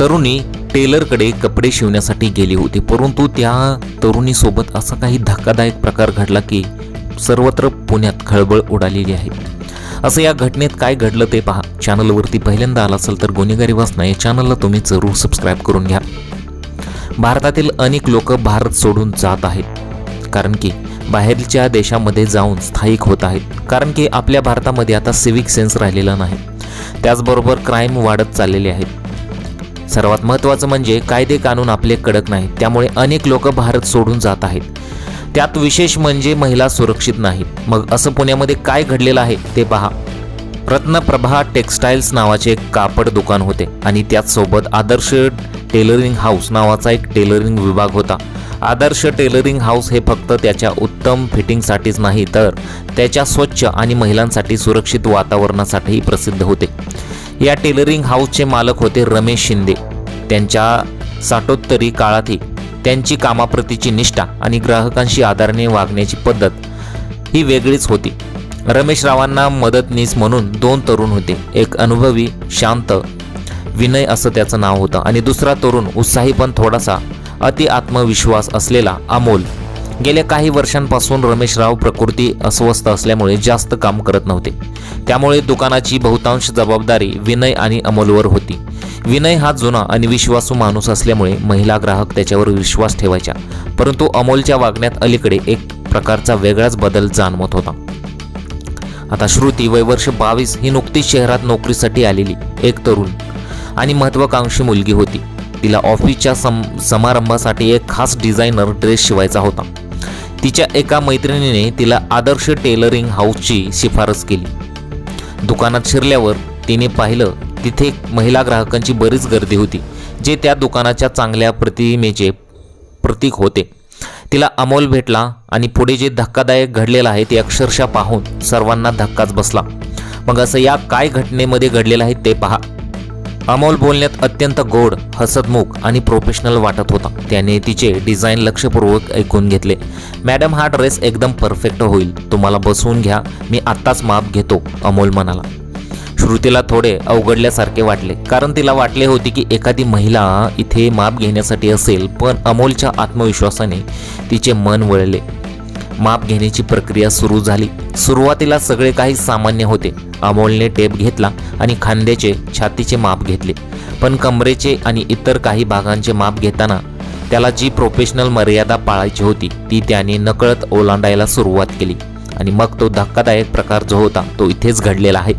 तरुणी टेलरकडे कपडे शिवण्यासाठी गेली होती. परंतु त्या तरुणीसोबत असा काही धक्कादायक प्रकार घडला की सर्वत्र पुण्यात खळबळ उडालेली आहे. असं या घटनेत काय घडलं ते पहा. चॅनलवरती पहिल्यांदा आला असेल तर गुन्हेगारी वाचना या चॅनलला तुम्ही जरूर सबस्क्राईब करून घ्या. भारतातील अनेक लोक भारत सोडून जात आहेत. कारण की बाहेरच्या देशामध्ये जाऊन स्थायिक होत आहेत. कारण की आपल्या भारतामध्ये आता सिविक सेन्स राहिलेला नाही. त्याचबरोबर क्राईम वाढत चाललेले आहेत सर्वात महत्त्वाचं म्हणजे कायदे कानून आपले कडक नाहीत त्यामुळे अनेक लोक भारत सोडून जात आहेत. त्यात विशेष म्हणजे महिला सुरक्षित नाहीत. मग असं पुण्यामध्ये काय घडलेलं आहे ते पहा. रत्नप्रभा टेक्स्टाईल्स नावाचे एक कापड दुकान होते आणि त्याचसोबत आदर्श टेलरिंग हाऊस नावाचा एक टेलरिंग विभाग होता. आदर्श टेलरिंग हाऊस हे फक्त त्याच्या उत्तम फिटिंगसाठीच नाही तर त्याच्या स्वच्छ आणि महिलांसाठी सुरक्षित वातावरणासाठीही प्रसिद्ध होते. या टेलरिंग हाऊसचे मालक होते रमेश शिंदे. त्यांच्या साठोत्तरी काळातही त्यांची कामाप्रतीची निष्ठा आणि ग्राहकांशी आदराने वागण्याची पद्धत ही वेगळीच होती. रमेश रावांना मदतनीस म्हणून दोन तरुण होते. एक अनुभवी शांत विनय असं त्याचं नाव होतं आणि दुसरा तरुण उत्साही पण थोडासा अति आत्मविश्वास असलेला अमोल. गेल्या काही वर्षांपासून रमेशराव प्रकृती अस्वस्थ असल्यामुळे जास्त काम करत नव्हते. त्यामुळे दुकानाची बहुतांश जबाबदारी विनय आणि अमोलवर होती. विनय हा जुना आणि विश्वासू माणूस असल्यामुळे महिला ग्राहक त्याच्यावर विश्वास ठेवायच्या. परंतु अमोलच्या वागण्यात अलीकडे एक प्रकारचा वेगळाच बदल जाणवत होता. आता श्रुती वय वर्ष बावीस ही नुकतीच शहरात नोकरीसाठी आलेली एक तरुण आणि महत्वाकांक्षी मुलगी होती. तिला ऑफिसच्या सम समारंभासाठी एक खास डिझायनर ड्रेस शिवायचा होता. तिच्या एका मैत्रिणीने तिला आदर्श टेलरिंग हाऊसची शिफारस केली. दुकानात शिरल्यावर तिने पाहिलं तिथे महिला ग्राहकांची बरीच गर्दी होती जे त्या दुकानाच्या चांगल्या प्रतिमेचे प्रतीक होते. तिला अमोल भेटला आणि पुढे जे धक्कादायक घडलेलं आहे ते अक्षरशः पाहून सर्वांना धक्काच बसला. मग असं या काय घटनेमध्ये घडलेलं आहे ते पहा. अमोल बोलण्यात अत्यंत गोड हसतमुख आणि प्रोफेशनल वाटत होता. त्याने तिचे डिझाईन लक्षपूर्वक ऐकून घेतले. मॅडम हा ड्रेस एकदम परफेक्ट होईल. तुम्हाला बसवून घ्या. मी आत्ताच माप घेतो अमोल म्हणाला. श्रुतीला थोडे अवघडल्यासारखे वाटले. कारण तिला वाटले होते की एखादी महिला इथे माप घेण्यासाठी असेल पण अमोलच्या आत्मविश्वासाने तिचे मन वळले. माप घेण्याची प्रक्रिया सुरू झाली. सुरुवातीला सगळे काही सामान्य होते. अमोलने टेप घेतला आणि खांद्याचे छातीचे माप घेतले. पण कमरेचे आणि इतर काही भागांचे माप घेताना त्याला जी प्रोफेशनल मर्यादा पाळायची होती ती त्याने नकळत ओलांडायला सुरुवात केली. आणि मग तो धक्कादायक प्रकार जो होता तो इथेच घडलेला आहे.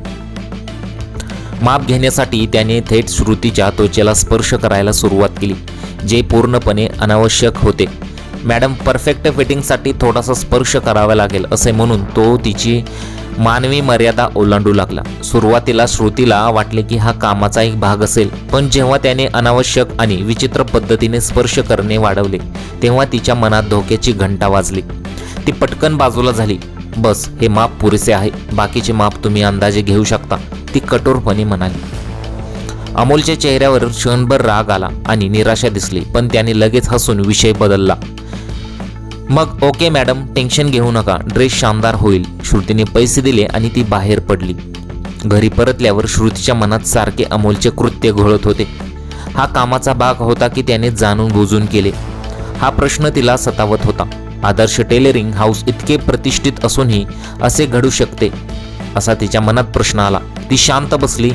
माप घेण्यासाठी त्याने थेट श्रुतीच्या त्वचेला स्पर्श करायला सुरुवात केली जे पूर्णपणे अनावश्यक होते. मॅडम परफेक्ट फिटिंगसाठी थोडासा स्पर्श करावा लागेल असे म्हणून तो तिची मानवी मर्यादा ओलांडू लागला. सुरुवातीला श्रुतीला वाटले की हा कामाचा एक भाग असेल पण जेव्हा त्याने अनावश्यक आणि विचित्र पद्धतीने स्पर्श करणे वाढवले तेव्हा तिच्या मनात धोक्याची घंटा वाजली. ती पटकन बाजूला झाली. बस हे माप पुरेसे आहे. बाकीचे माप तुम्ही अंदाजे घेऊ शकता. ती कठोरपणे म्हणाली. अमोलच्या चेहऱ्यावर क्षणभर राग आला आणि निराशा दिसली पण त्याने लगेच हसून विषय बदलला. मग ओके मॅडम टेन्शन घेऊ नका ड्रेस शानदार होईल. श्रुतीने पैसे दिले आणि ती बाहेर पडली. घरी परतल्यावर श्रुतीच्या मनात सारखे अमोलचे कृत्य घोळत होते. हा कामाचा भाग होता की त्याने जाणून बुजून केले. हा प्रश्न तिला सतावत होता. आदर्श टेलरिंग हाऊस इतके प्रतिष्ठित असूनही असे घडू शकते असा तिच्या मनात प्रश्न आला. ती शांत बसली.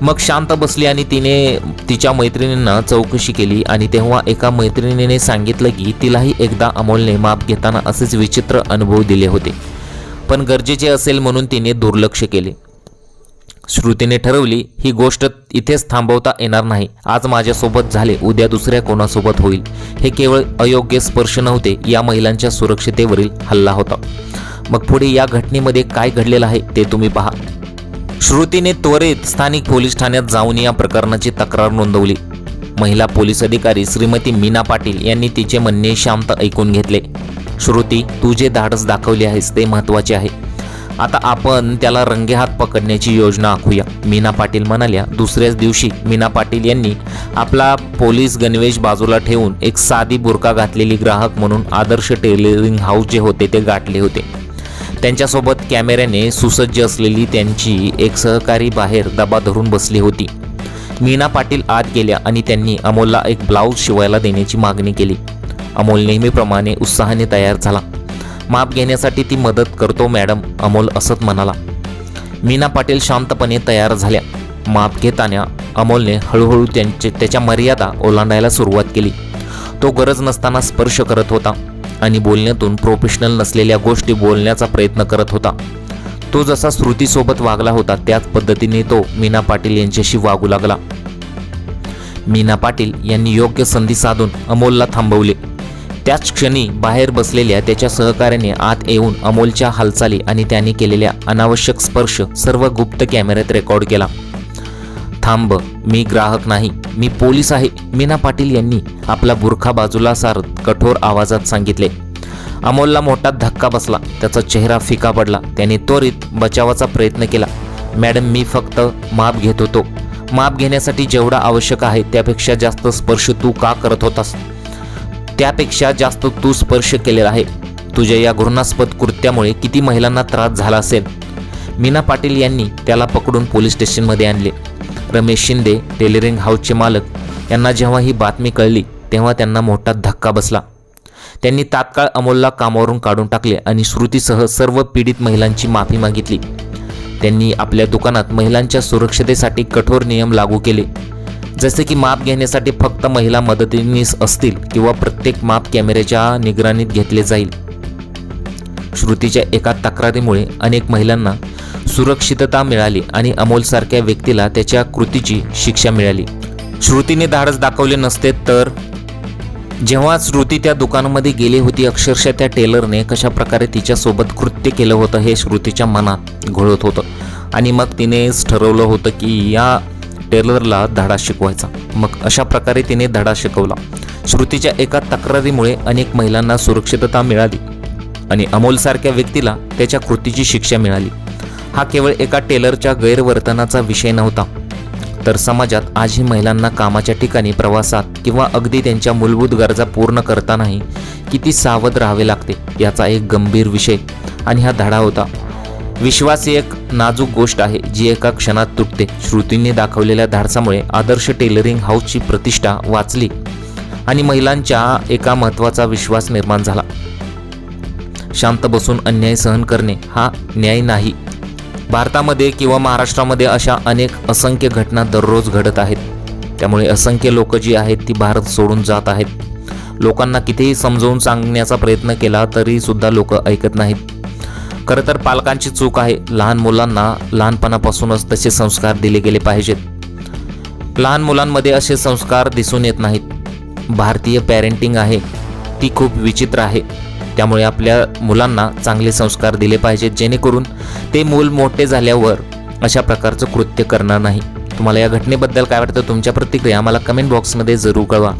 मग शांत बसली आणि तिने तिच्या मैत्रिणींना चौकशी केली आणि तेव्हा एका मैत्रिणीने सांगितलं की तिलाही एकदा अमोलने माप घेताना असेच विचित्र अनुभव दिले होते. पण गरजेचे असेल म्हणून तिने दुर्लक्ष केले. श्रुतीने ठरवली ही गोष्ट इथेच थांबवता येणार नाही. आज माझ्यासोबत झाले उद्या दुसऱ्या कोणासोबत होईल. हे केवळ अयोग्य स्पर्श नव्हते या महिलांच्या सुरक्षितेवरील हल्ला होता. मग पुढे या घटनेमध्ये काय घडलेलं आहे ते तुम्ही पहा. श्रुतीने त्वरित स्थानिक पोलीस ठाण्यात जाऊन या प्रकरणाची तक्रार नोंदवली. महिला पोलीस अधिकारी श्रीमती मीना पाटील यांनी तिचे म्हणणे शांत ऐकून घेतले. श्रुती तू जे धाडस दाखवले आहेस ते महत्त्वाचे आहे. आता आपण त्याला रंगेहात पकडण्याची योजना आखूया. मीना पाटील म्हणाल्या दुसऱ्याच दिवशी मीना पाटील यांनी आपला पोलीस गणवेश बाजूला ठेवून एक साधी बुरका घातलेली ग्राहक म्हणून आदर्श टेलरिंग हाऊस जे होते ते गाठले होते. त्यांच्यासोबत कॅमेऱ्याने सुसज्ज असलेली त्यांची एक सहकारी बाहेर दबा धरून बसली होती. मीना पाटील आत गेल्या आणि त्यांनी अमोलला एक ब्लाऊज शिवायला देण्याची मागणी केली. अमोल नेहमीप्रमाणे उत्साहाने तयार झाला. माप घेण्यासाठी ती मदत करतो मॅडम अमोल असत म्हणाला. मीना पाटील शांतपणे तयार झाल्या. माप घेताना अमोलने हळूहळू त्यांचे त्याच्या मर्यादा ओलांडायला सुरुवात केली. तो गरज नसताना स्पर्श करत होता. आणि बोलण्यातून प्रोफेशनल नसलेल्या गोष्टी बोलण्याचा प्रयत्न करत होता. तो जसा श्रुतीसोबत वागला होता त्याच पद्धतीने तो मीना पाटील यांच्याशी वागू लागला. मीना पाटील यांनी योग्य संधी साधून अमोलला थांबवले. त्याच क्षणी बाहेर बसलेल्या त्याच्या सहकार्याने आत येऊन अमोलच्या हालचाली आणि त्याने केलेल्या अनावश्यक स्पर्श सर्व गुप्त कॅमेऱ्यात रेकॉर्ड केला. थांब मी ग्राहक नाही मी पोलीस आहे मीना पाटील यांनी आपला बुरखा बाजूला सारत कठोर आवाजात सांगितले. अमोलला मोठा धक्का बसला त्याचा चेहरा फिका पडला त्याने त्वरित बचावाचा प्रयत्न केला. मॅडम मी फक्त माप घेत होतो. माप घेण्यासाठी जेवढा आवश्यक आहे त्यापेक्षा जास्त स्पर्श तू का करत होतास? त्यापेक्षा जास्त तू स्पर्श केलेला आहे. तुझ्या या घृणास्पद कृत्यामुळे किती महिलांना त्रास झाला असेल? मीना पाटील यांनी त्याला पकडून पोलीस स्टेशनमध्ये आणले. रमेश शिंदे टेलरिंग हाऊसचे मालक. यांना जेव्हा ही बातमी कळली तेव्हा त्यांना मोठा धक्का बसला. त्यांनी तात्काळ अमोलला कामावरून काढून टाकले आणि श्रुतीसह सर्व पीडित महिलांची माफी मागितली. त्यांनी आपल्या दुकानात महिलांच्या सुरक्षतेसाठी कठोर नियम लागू केले. जसे की माप घेण्यासाठी फक्त महिला मदतीनीस असतील किंवा प्रत्येक माप कॅमेऱ्याच्या निगराणीत घेतले जाईल. श्रुतीच्या एका तक्रारीमुळे अनेक महिलांना सुरक्षितता मिळाली आणि अमोलसारख्या व्यक्तीला त्याच्या कृतीची शिक्षा मिळाली. श्रुतीने धाडस दाखवले नसते तर? जेव्हा श्रुती त्या दुकानामध्ये गेली होती अक्षरशः त्या टेलरने कशा प्रकारे तिच्यासोबत कृत्य केलं होतं हे श्रुतीच्या मनात घोळत होतं. आणि मग तिनेच ठरवलं होतं की या टेलरला धडा शिकवायचा. मग अशा प्रकारे तिने धडा शिकवला. श्रुतीच्या एका तक्रारीमुळे अनेक महिलांना सुरक्षितता मिळाली आणि अमोलसारख्या व्यक्तीला त्याच्या कृतीची शिक्षा मिळाली. हा केवळ एका टेलरच्या गैरवर्तनाचा विषय नव्हता. तर समाजात आजही महिलांना कामाच्या ठिकाणी प्रवासात किंवा अगदी त्यांच्या मूलभूत गरजा पूर्ण करतानाही किती सावध राहावे लागते याचा एक गंभीर विषय आणि हा धडा होता. विश्वास ही एक नाजूक गोष्ट आहे जी एका क्षणात तुटते. श्रुतींनी दाखवलेल्या धाडसामुळे आदर्श टेलरिंग हाऊसची प्रतिष्ठा वाचली आणि महिलांच्या एका महत्त्वाचा विश्वास निर्माण झाला. शांत बसून अन्याय सहन करणे हा न्याय नाही. भारतामध्ये किंवा महाराष्ट्रामध्ये अशा अनेक असंख्य घटना दररोज घडत आहेत. त्यामुळे असंख्य लोक जी आहेत ती भारत सोडून जात आहेत. लोकांना कितीही समजवून सांगण्याचा प्रयत्न केला तरी सुद्धा लोक ऐकत नाहीत. खरं तर पालकांची चूक आहे. लहान मुलांना लहानपणापासूनच तसे संस्कार दिले गेले पाहिजेत. लहान मुलांमध्ये असे संस्कार दिसून येत नाहीत. भारतीय पॅरेंटिंग आहे. ती खूप विचित्र आहे. त्यामुळे आपल्या मुलांना चांगले संस्कार दिले पाहिजेत जेणेकरून ते मूल मोठे झाल्यावर अशा प्रकारचं कृत्य करणार नाही. तुम्हाला या घटनेबद्दल काय वाटतं? तुमच्या प्रतिक्रिया मला कमेंट बॉक्समध्ये जरूर कळवा.